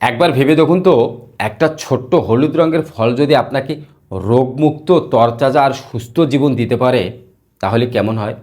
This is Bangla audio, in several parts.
একবার ভেবে দেখুন তো, একটা ছোট্ট হলুদ রঙের ফল যদি আপনাকে রোগমুক্ত, তরতাজা আর সুস্থ জীবন দিতে পারে, তাহলে কেমন হয়?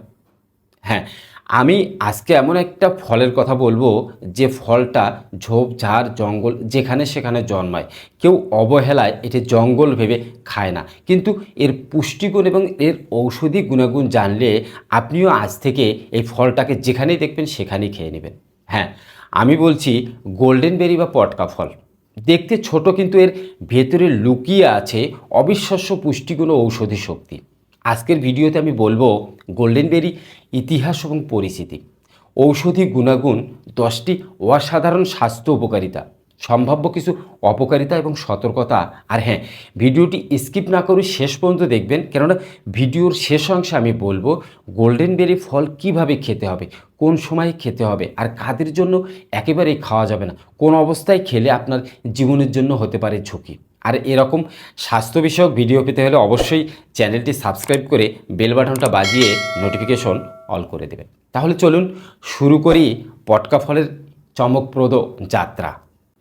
হ্যাঁ আমি আজকে এমন একটা ফলের কথা বলব, যে ফলটা ঝোপঝাড় জঙ্গল, যেখানে সেখানে জন্মায়। কেউ অবহেলায় এটি জঙ্গল ভেবে খায় না। কিন্তু এর পুষ্টিগুণ এবং এর ঔষধি গুণাগুণ জানলে আপনিও আজ থেকে এই ফলটাকে যেখানেই দেখবেন, সেখানেই খেয়ে নেবেন। হ্যাঁ আমি বলছি গোল্ডেন বেরি বা পটকা ফল। দেখতে ছোট কিন্তু এর ভেতরে লুকিয়ে আছে অবিশ্বাস্য পুষ্টিগুণ ঔষধি শক্তি। আজকের ভিডিওতে আমি বলব গোল্ডেন বেরি, ইতিহাস এবং পরিচিতি ঔষধি গুণাগুণ দশটি অসাধারণ স্বাস্থ্য উপকারিতা। সম্ভাব্য কিছু অপকারিতা এবং সতর্কতা। আর হ্যাঁ ভিডিওটি স্কিপ না করে শেষ পর্যন্ত দেখবেন, কেননা ভিডিওর শেষ অংশে আমি বলব, গোল্ডেন বেরি ফল কীভাবে খেতে হবে, কোন সময় খেতে হবে, আর কাদের জন্য একেবারেই খাওয়া যাবে না, কোন অবস্থায় খেলে আপনার জীবনের জন্য হতে পারে ঝুঁকি। আর এরকম স্বাস্থ্য বিষয়ক ভিডিও পেতে হলে অবশ্যই চ্যানেলটি সাবস্ক্রাইব করে বেল বাটনটা বাজিয়ে নোটিফিকেশন অল করে দেবেন। তাহলে চলুন শুরু করি পটকা ফলের চমকপ্রদ যাত্রা।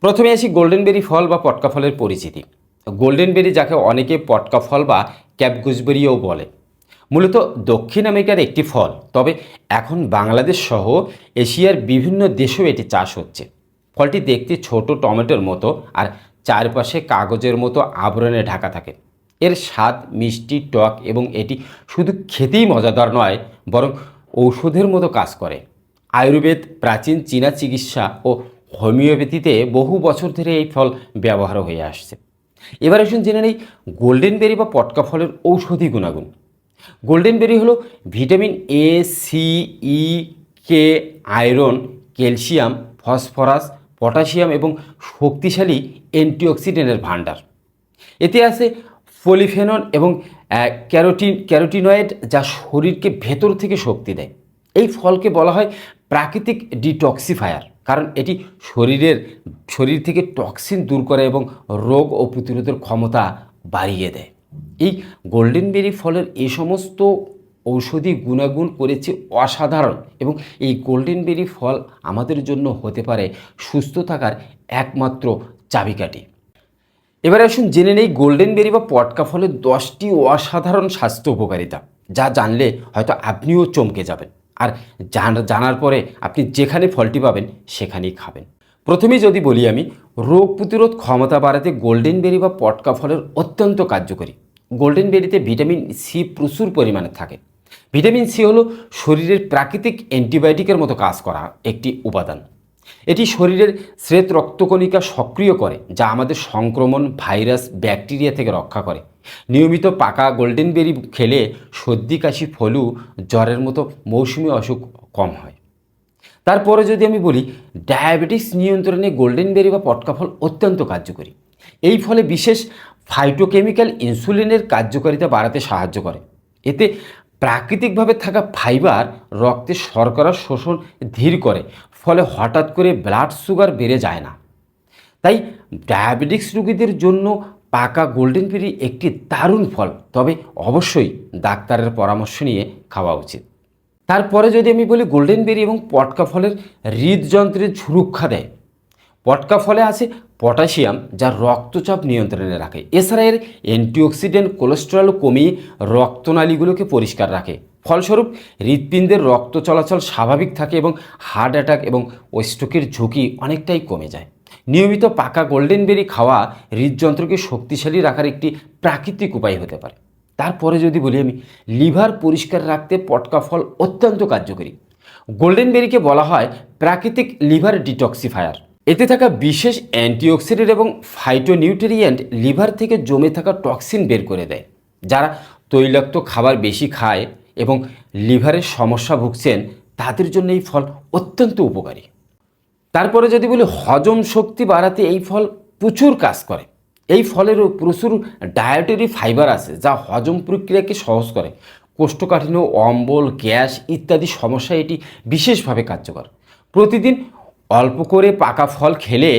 প্রথমে আসি গোল্ডেন বেরি ফল বা পটকা ফলের পরিচিতি। গোল্ডেন বেরি যাকে অনেকে পটকা ফল বা ক্যাপগুজবেরিও বলে। মূলত দক্ষিণ আমেরিকার একটি ফল, তবে এখন বাংলাদেশ সহ এশিয়ার বিভিন্ন দেশেও এটি চাষ হচ্ছে। ফলটি দেখতে ছোট টমেটোর মতো আর চারপাশে কাগজের মতো আবরণে ঢাকা থাকে। এর স্বাদ মিষ্টি, টক এবং এটি শুধু খেতেই মজাদার নয়, বরং ঔষধের মতো কাজ করে। আয়ুর্বেদ, প্রাচীন চীনা চিকিৎসা ও হোমিওপ্যাথিতে বহু বছর ধরে এই ফল ব্যবহার হয়ে আসছে। এবার আসুন জেনে নেই গোল্ডেন বেরি বা পটকা ফলের ঔষধি গুণাগুণ। গোল্ডেন বেরি হলো vitamin A C E K iron, calcium, phosphorus, potassium এবং শক্তিশালী অ্যান্টিঅক্সিডেন্টের ভাণ্ডার। এতে আছে পলিফেনন এবং ক্যারোটিন, ক্যারোটিনয়েড যা শরীরকে ভেতর থেকে শক্তি দেয়। এই ফলকে বলা হয় প্রাকৃতিক ডিটক্সিফায়ার। কারণ এটি শরীরের, শরীর থেকে টক্সিন দূর করে এবং রোগ ও প্রতিরোধের ক্ষমতা বাড়িয়ে দেয়। এই গোল্ডেন বেরি ফলের এই সমস্ত ঔষধি গুণাগুণ করেছে অসাধারণ এবং এই গোল্ডেন বেরি ফল আমাদের জন্য হতে পারে সুস্থ থাকার একমাত্র চাবিকাঠি। এবারে আসুন জেনে নেই গোল্ডেন বেরি বা পটকা ফলের দশটি অসাধারণ স্বাস্থ্য উপকারিতা, যা জানলে হয়তো আপনিও চমকে যাবেন। আর জানার পরে আপনি যেখানে ফলটি পাবেন, সেখানেই খাবেন। প্রথমে যদি বলি আমি, রোগ প্রতিরোধ ক্ষমতা বাড়াতে গোল্ডেন বেরি বা পটকা ফলের অত্যন্ত কার্যকরী। গোল্ডেন বেরিতে ভিটামিন সি প্রচুর পরিমাণে থাকে। ভিটামিন সি হলো শরীরের প্রাকৃতিক অ্যান্টিবায়োটিকের মতো কাজ করা একটি উপাদান। এটি শরীরের শ্বেত রক্তকণিকা সক্রিয় করে, যা আমাদের সংক্রমণ, ভাইরাস, ব্যাকটেরিয়া থেকে রক্ষা করে। নিয়মিত পাকা গোল্ডেন বেরি খেলে সর্দি, কাশি, ফলু, জ্বরের মতো মৌসুমি অসুখ কম হয়। তারপরে যদি আমি বলি, ডায়াবেটিস নিয়ন্ত্রণে গোল্ডেন বেরি বা পটকা ফল অত্যন্ত কার্যকরী। এই ফলে বিশেষ ফাইটোকেমিক্যাল ইনসুলিনের কার্যকারিতা বাড়াতে সাহায্য করে। এতে প্রাকৃতিকভাবে থাকা ফাইবার রক্তে শর্করা শোষণ ধীর করে ফলে হঠাৎ করে ব্লাড সুগার বেড়ে যায় না। তাই ডায়াবেটিক্স রোগীদের জন্য পাকা গোল্ডেন বেরি একটি দারুণ ফল, তবে অবশ্যই ডাক্তারের পরামর্শ নিয়ে খাওয়া উচিত। তারপরে যদি আমি বলি গোল্ডেন বেরি এবং পটকা ফলের হৃদযন্ত্রের সুরক্ষা দেয়, পটকা ফলে আছে পটাশিয়াম যা রক্তচাপ নিয়ন্ত্রণে রাখে। এছাড়া এর অ্যান্টিঅক্সিডেন্ট কোলেস্টেরল কমিয়ে রক্তনালীগুলোকে পরিষ্কার রাখে। ফলস্বরূপ হৃৎপিণ্ডের রক্ত চলাচল স্বাভাবিক থাকে এবং হার্ট অ্যাটাক এবং স্ট্রোকের ঝুঁকি অনেকটাই কমে যায়। নিয়মিত পাকা গোল্ডেন বেরি খাওয়া হৃদযন্ত্রকে শক্তিশালী রাখার একটি প্রাকৃতিক উপায় হতে পারে। তারপরে যদি বলি আমি, লিভার পরিষ্কার রাখতে পটকা ফল অত্যন্ত কার্যকরী। গোল্ডেন বেরিকে বলা হয় প্রাকৃতিক লিভার ডিটক্সিফায়ার। এতে থাকা বিশেষ অ্যান্টিঅক্সিডেন্ট এবং ফাইটোনিউট্রিয়েন্ট লিভার থেকে জমে থাকা টক্সিন বের করে দেয়, যারা তৈলাক্ত খাবার বেশি খায় এবং লিভারের সমস্যা ভুগছেন, তাদের জন্য এই ফল অত্যন্ত উপকারী। তারপরে যদি বলি হজম শক্তি বাড়াতে এই ফল প্রচুর কাজ করে। এই ফলেরও প্রচুর ডায়েটারি ফাইবার আছে, যা হজম প্রক্রিয়াকে সহজ করে। কোষ্ঠকাঠিন্য, অম্বল, গ্যাস ইত্যাদি সমস্যায় এটি বিশেষভাবে কার্যকর। প্রতিদিন অল্প করে পাকা ফল খেলে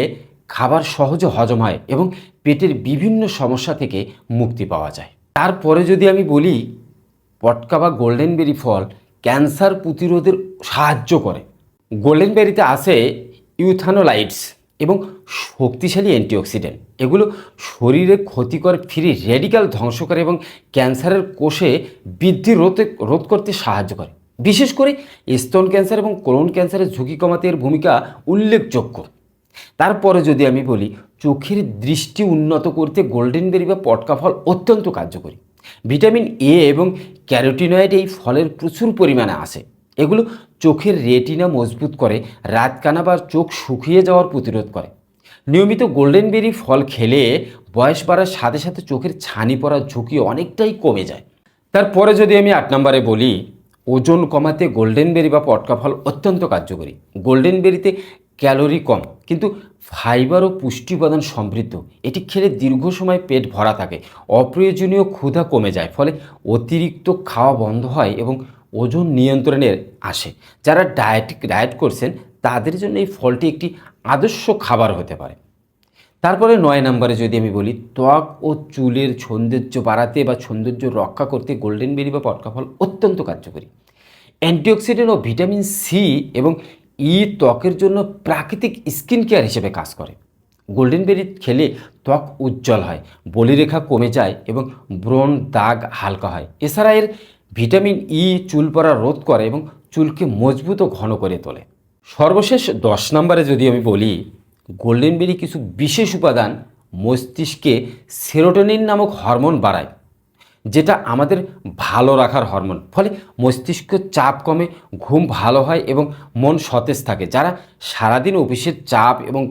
খাবার সহজে হজম হয় এবং পেটের বিভিন্ন সমস্যা থেকে মুক্তি পাওয়া যায়। তারপরে যদি আমি বলি পটকা বা গোল্ডেন বেরি ফল ক্যান্সার প্রতিরোধের সাহায্য করে। গোল্ডেন বেরিতে আছে ইউথানোলাইটস এবং শক্তিশালী অ্যান্টিঅক্সিডেন্ট এগুলো শরীরে ক্ষতিকর, ফ্রি রেডিক্যাল ধ্বংস করে এবং ক্যান্সারের কোষে বৃদ্ধি রোধে, রোধ করতে সাহায্য করে। বিশেষ করে স্তন ক্যান্সার এবং কোলন ক্যান্সারের ঝুঁকি কমাতে এর ভূমিকা উল্লেখযোগ্য। তারপরে যদি আমি বলি, চোখের দৃষ্টি উন্নত করতে গোল্ডেন বেরি বা পটকা ফল অত্যন্ত কার্যকরী। ভিটামিন এ এবং ক্যারোটিনয়েড এই ফলের প্রচুর পরিমাণে আসে। এগুলো চোখের রেটিনা মজবুত করে, রাতকানা বা চোখ শুকিয়ে যাওয়ার প্রতিরোধ করে। নিয়মিত গোল্ডেন বেরি ফল খেলে বয়স বাড়ার সাথে সাথে চোখের ছানি পড়ার ঝুঁকি অনেকটাই কমে যায়। তারপরে যদি আমি আট নম্বরে বলি, ওজন কমাতে গোল্ডেন বেরি বা পটকা ফল অত্যন্ত কার্যকরী। গোল্ডেন বেরিতে ক্যালোরি কম, কিন্তু ফাইবার ও পুষ্টি উপাদান সমৃদ্ধ। এটি খেলে দীর্ঘ সময় পেট ভরা থাকে, অপ্রয়োজনীয় ক্ষুধা কমে যায়, ফলে অতিরিক্ত খাওয়া বন্ধ হয় এবং ওজন নিয়ন্ত্রণের আসে। যারা ডায়েট ডায়েট করছেন, তাদের জন্য এই ফলটি একটি আদর্শ খাবার হতে পারে। তারপরে নয় নম্বরে যদি আমি বলি, ত্বক ও চুলের সৌন্দর্য বাড়াতে বা সৌন্দর্য রক্ষা করতে গোল্ডেন বেরি বা পটকা ফল অত্যন্ত কার্যকরী। অ্যান্টিঅক্সিডেন্ট ও ভিটামিন সি এবং ই ত্বকের জন্য প্রাকৃতিক স্কিন কেয়ার হিসেবে কাজ করে। গোল্ডেন বেরি খেলে ত্বক উজ্জ্বল হয়, বলিরেখা কমে যায় এবং ব্রণ দাগ হালকা হয়। এছাড়া এর ভিটামিন ই চুল পড়া রোধ করে এবং চুলকে মজবুত ও ঘন করে তোলে। সর্বশেষ দশ নম্বরে যদি আমি বলি, গোল্ডেন বেরি কিছু বিশেষ উপাদান মস্তিষ্কে সেরোটোনিন নামক হরমোন বাড়ায়। যেটা আমাদের ভালো রাখার হরমোন। ফলে মস্তিষ্ক চাপ কমে, ঘুম ভালো হয় এবং মন সতেজ থাকে। যারা সারাদিন অফিসের চাপ এবং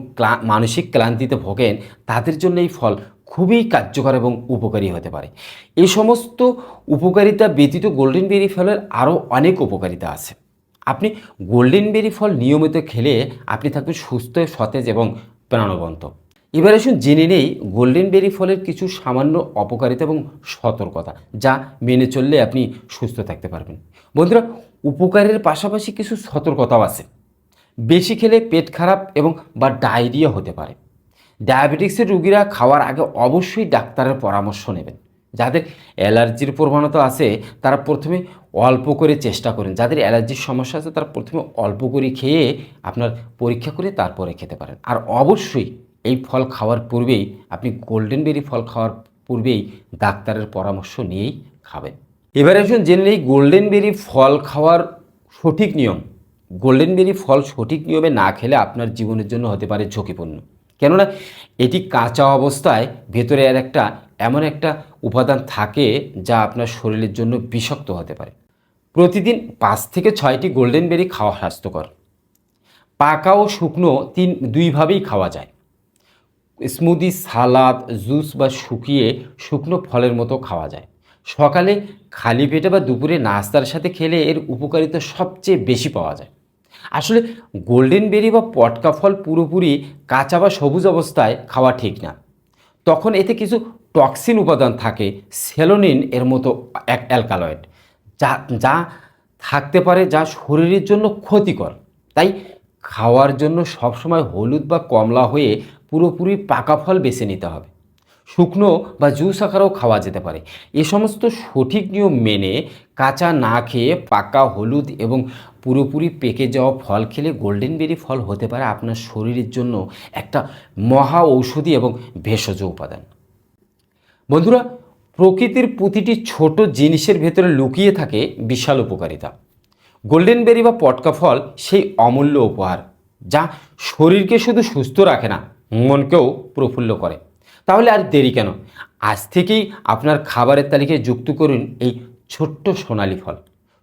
মানসিক ক্লান্তিতে ভোগেন, তাদের জন্য এই ফল খুবই কার্যকর এবং উপকারী হতে পারে। এই সমস্ত উপকারিতা ব্যতীত গোল্ডেন বেরি ফলের আরও অনেক উপকারিতা আছে। আপনি গোল্ডেন বেরি ফল নিয়মিত খেলে আপনি থাকবেন সুস্থ, সতেজ এবং প্রাণবন্ত। এবার আসুন জেনে নেই গোল্ডেন বেরি ফলের কিছু সামান্য অপকারিতা এবং সতর্কতা, যা মেনে চললে আপনি সুস্থ থাকতে পারবেন। বন্ধুরা, উপকারের পাশাপাশি কিছু সতর্কতাও আছে। বেশি খেলে পেট খারাপ এবং বা ডায়রিয়া হতে পারে। ডায়াবেটিক্সের রুগীরা খাওয়ার আগে অবশ্যই ডাক্তারের পরামর্শ নেবেন। যাদের অ্যালার্জির প্রবণতা আছে, তারা প্রথমে অল্প করে চেষ্টা করেন। যাদের অ্যালার্জির সমস্যা আছে, তারা প্রথমে অল্প করে খেয়ে আপনার পরীক্ষা করে তারপরে খেতে পারেন। আর অবশ্যই এই ফল খাওয়ার পূর্বেই, আপনি গোল্ডেন বেরি ফল খাওয়ার পূর্বেই ডাক্তারের পরামর্শ নিয়েই খাবেন। এবারে আসুন জেনে নেই গোল্ডেন বেরি ফল খাওয়ার সঠিক নিয়ম। গোল্ডেন বেরি ফল সঠিক নিয়মে না খেলে আপনার জীবনের জন্য হতে পারে ঝুঁকিপূর্ণ। কেননা, এটি কাঁচা অবস্থায় ভেতরে আর একটা এমন একটা উপাদান থাকে যা আপনার শরীরের জন্য বিষাক্ত হতে পারে। প্রতিদিন পাঁচ থেকে ছয়টি গোল্ডেন বেরি খাওয়া স্বাস্থ্যকর। পাকা ও শুকনো তিন, দুইভাবেই খাওয়া যায়। স্মুদি, সালাদ, জুস বা শুকিয়ে শুকনো ফলের মতো খাওয়া যায়। সকালে খালি পেটে বা দুপুরে নাস্তার সাথে খেলে এর উপকারিতা সবচেয়ে বেশি পাওয়া যায়। আসলে গোল্ডেন বেরি বা পটকা ফল পুরোপুরি কাঁচা বা সবুজ অবস্থায় খাওয়া ঠিক না। তখন এতে কিছু টক্সিন উপাদান থাকে, সেলোনিন এর মতো এক অ্যালকালয়েড, যা যা থাকতে পারে যা শরীরের জন্য ক্ষতিকর। তাই খাওয়ার জন্য সবসময় হলুদ বা কমলা হয়ে পুরোপুরি পাকা ফল বেছে নিতে হবে। শুকনো বা জুস আকারেও খাওয়া যেতে পারে। এ সমস্ত সঠিক নিয়ম মেনে কাঁচা না খেয়ে পাকা হলুদ এবং পুরোপুরি পেকে যাওয়া ফল খেলে গোল্ডেন বেরি ফল হতে পারে আপনার শরীরের জন্য একটা মহা ঔষধি এবং ভেষজ উপাদান। বন্ধুরা, প্রকৃতির প্রতিটি ছোট জিনিসের ভেতরে লুকিয়ে থাকে বিশাল উপকারিতা। গোল্ডেন বেরি বা পটকা ফল সেই অমূল্য উপহার, যা শরীরকে শুধু সুস্থ রাখে না, মনকেও প্রফুল্ল করে। তাহলে আর দেরি কেন? আজ থেকেই আপনার খাবারের তালিকায় যুক্ত করুন এই ছোট্ট সোনালি ফল।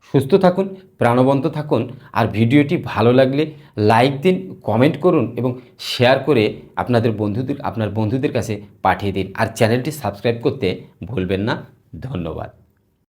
সুস্থ থাকুন, প্রাণবন্ত থাকুন, আর ভিডিওটি ভালো লাগলে লাইক দিন, কমেন্ট করুন এবং শেয়ার করে আপনাদের বন্ধুদের, আপনার বন্ধুদের কাছে পাঠিয়ে দিন। আর চ্যানেলটি সাবস্ক্রাইব করতে ভুলবেন না। ধন্যবাদ।